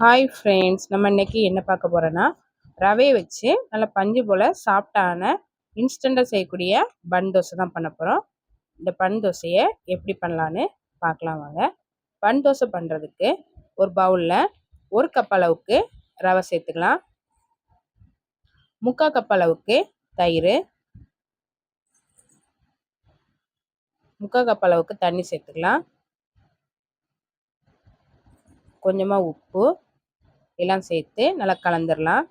Hi friends நம்ம இன்றைக்கி என்ன பார்க்க போகிறோன்னா ரவையை வச்சு நல்லா பஞ்சு போல் சாஃப்டான இன்ஸ்டண்ட்டாக செய்யக்கூடிய பன் தோசை தான் பண்ண போகிறோம் இந்த பன் தோசையை எப்படி பண்ணலான்னு பார்க்கலாம் வாங்க. பன் தோசை பண்ணுறதுக்கு ஒரு பவுலில் ஒரு கப் அளவுக்கு ரவை சேர்த்துக்கலாம். முக்கால் கப் அளவுக்கு தயிர். முக்கால் கப் அளவுக்கு தண்ணி சேர்த்துக்கலாம். கொஞ்சமாக உப்பு. எல்லாம் சேர்த்து நல்லா கலந்துடலாம்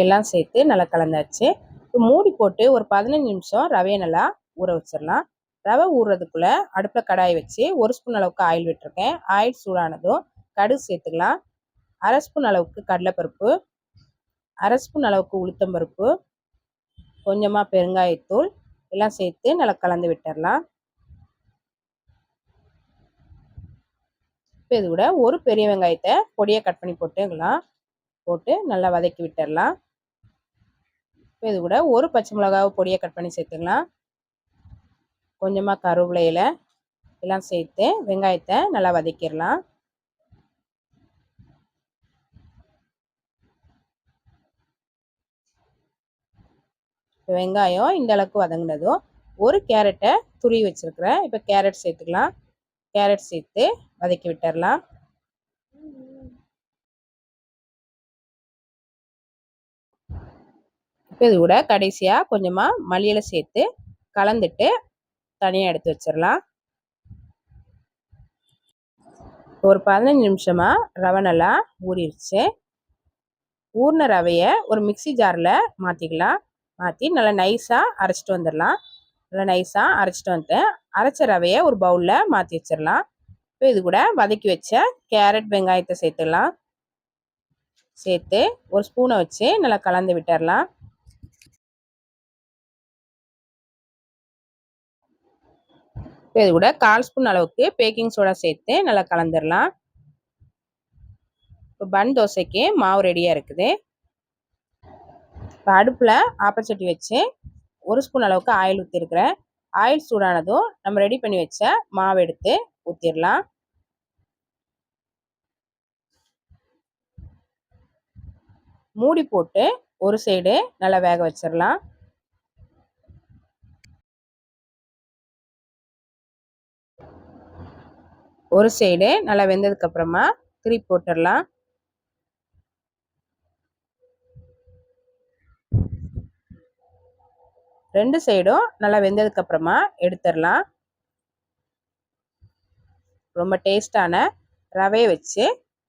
எல்லாம் சேர்த்து நல்லா கலந்தாச்சு. இப்போ மூடி போட்டு ஒரு பதினஞ்சு நிமிஷம் ரவையை நல்லா ஊற வச்சிடலாம் ரவை ஊறுறதுக்குள்ளே அடுப்பில் கடாயை வச்சு ஒரு ஸ்பூன் அளவுக்கு ஆயில் விட்டுருக்கேன். ஆயில் சூடானதும் கடுகு சேர்த்துக்கலாம். அரை ஸ்பூன் அளவுக்கு கடலைப்பருப்பு அரை ஸ்பூன் அளவுக்கு உளுத்தம்பருப்பு கொஞ்சமாக பெருங்காயத்தூள் எல்லாம் சேர்த்து நல்லா கலந்து விட்டுடலாம் இப்போ இது கூட ஒரு பெரிய வெங்காயத்தை பொடியாக கட் பண்ணி போட்டுக்கலாம். போட்டு நல்லா வதக்கி விட்டுடலாம் இப்போ இது கூட ஒரு பச்சை மிளகாவை பொடியாக கட் பண்ணி சேர்த்துக்கலாம். கொஞ்சமாக கருவேப்பிலையில் எல்லாம் சேர்த்து வெங்காயத்தை நல்லா வதக்கிடலாம். இப்போ வெங்காயம் இந்த அளவுக்கு வதங்கினதும் ஒரு கேரட்டை துருவி வச்சுருக்குறேன். இப்போ கேரட் சேர்த்துக்கலாம். கேரட் சேர்த்து வதக்கி விட்டுடலாம் இப்போ இது கூட கடைசியாக கொஞ்சமாக மல்லியில் சேர்த்து கலந்துட்டு தனியாக எடுத்து வச்சிடலாம். ஒரு பதினஞ்சு நிமிஷமாக ரவை நல்லா ஊறிடுச்சு. ஊறின ரவையை ஒரு மிக்சி ஜாரில் மாற்றிக்கலாம் மாற்றி நல்லா நைஸாக அரைச்சிட்டு வந்துடலாம். நல்லா நைஸாக அரைச்சிட்டு வந்துட்டு அரைச்ச ரவையை ஒரு பவுலில் மாற்றி வச்சிடலாம். இப்போ இது கூட வதக்கி வச்ச கேரட் வெங்காயத்தை சேர்த்துடலாம். சேர்த்து ஒரு ஸ்பூனை வச்சு நல்லா கலந்து விட்டுடலாம். இப்போ இது கூட கால் ஸ்பூன் அளவுக்கு பேக்கிங் சோடா சேர்த்து நல்லா கலந்துடலாம். இப்போ பன் தோசைக்கு மாவு ரெடியாக இருக்குது. இப்போ அடுப்பில் ஆப்பச்சட்டி வச்சு ஒரு ஸ்பூன் அளவுக்கு ஆயில் ஊற்றிருக்கிறேன் ஆயில் சூடானதும் நம்ம ரெடி பண்ணி வச்ச மாவு எடுத்து ஊற்றிடலாம் மூடி போட்டு ஒரு சைடு நல்லா வேக வச்சிடலாம் ஒரு சைடு நல்லா வெந்ததுக்கப்புறமா திருப்பி போட்டுடலாம் ரெண்டு சைடும் நல்லா வெந்ததுக்கப்புறமா எடுத்துடலாம். ரொம்ப டேஸ்டான ரவையை வச்சு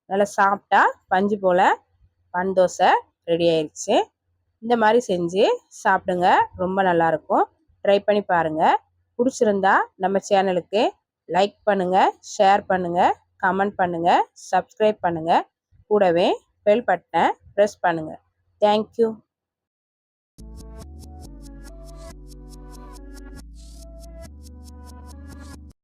நல்லா சாப்பிட்டா பஞ்சு போல் பன் தோசை ரெடி ஆயிடுச்சு இந்த மாதிரி செஞ்சு சாப்பிடுங்க. ரொம்ப நல்லாயிருக்கும் ட்ரை பண்ணி பாருங்கள் பிடிச்சிருந்தா நம்ம சேனலுக்கு லைக் பண்ணுங்கள் ஷேர் பண்ணுங்கள் கமெண்ட் பண்ணுங்கள் சப்ஸ்கிரைப் பண்ணுங்கள் கூடவே பெல் பட்டனை ப்ரெஸ் பண்ணுங்கள் தேங்க்யூ